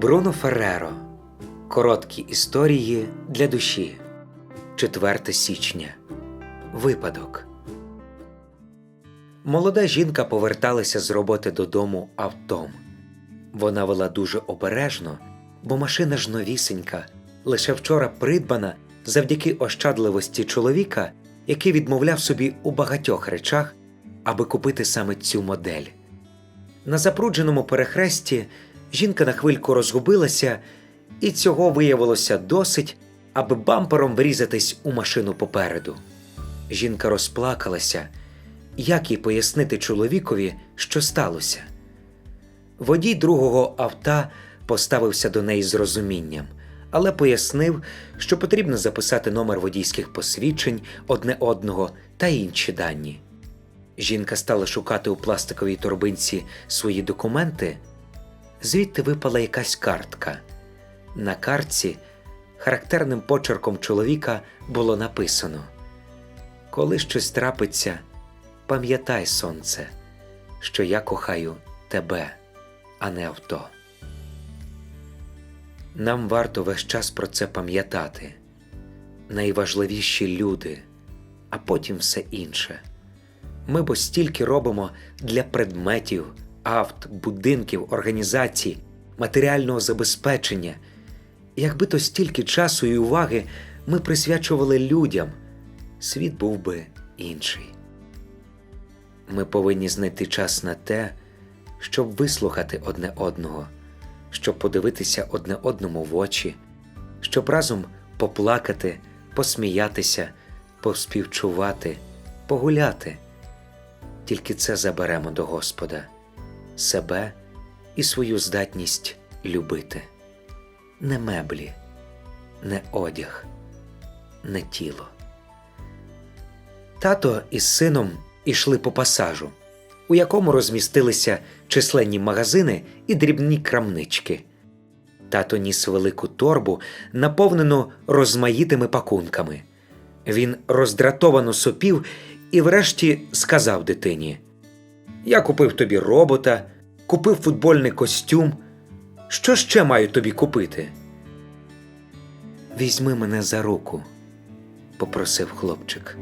Бруно Ферреро. Короткі історії для душі. 4 січня. Випадок. Молода жінка поверталася з роботи додому автом. Вона вела дуже обережно, бо машина ж новісенька, лише вчора придбана завдяки ощадливості чоловіка, який відмовляв собі у багатьох речах, аби купити саме цю модель. На запрудженому перехресті жінка на хвильку розгубилася, і цього виявилося досить, аби бампером врізатись у машину попереду. Жінка розплакалася, як їй пояснити чоловікові, що сталося. Водій другого авто поставився до неї з розумінням, але пояснив, що потрібно записати номер водійських посвідчень одне одного та інші дані. Жінка стала шукати у пластиковій торбинці свої документи. Звідти випала якась картка. На картці характерним почерком чоловіка було написано: Коли щось трапиться, пам'ятай, сонце, що я кохаю тебе, а не авто. Нам варто весь час про це пам'ятати. Найважливіші люди, а потім все інше. Ми бо стільки робимо для предметів, авт, будинків, організацій, матеріального забезпечення. Якби то стільки часу і уваги ми присвячували людям, світ був би інший. Ми повинні знайти час на те, щоб вислухати одне одного, щоб подивитися одне одному в очі, щоб разом поплакати, посміятися, поспівчувати, погуляти. Тільки це заберемо до Господа, себе і свою здатність любити. Не меблі, не одяг, не тіло. Тато із сином ішли по пасажу, у якому розмістилися численні магазини і дрібні крамнички. Тато ніс велику торбу, наповнену розмаїтими пакунками. Він роздратовано сопів і врешті сказав дитині: Я купив тобі робота, купив футбольний костюм. Що ще маю тобі купити? Візьми мене за руку, попросив хлопчик.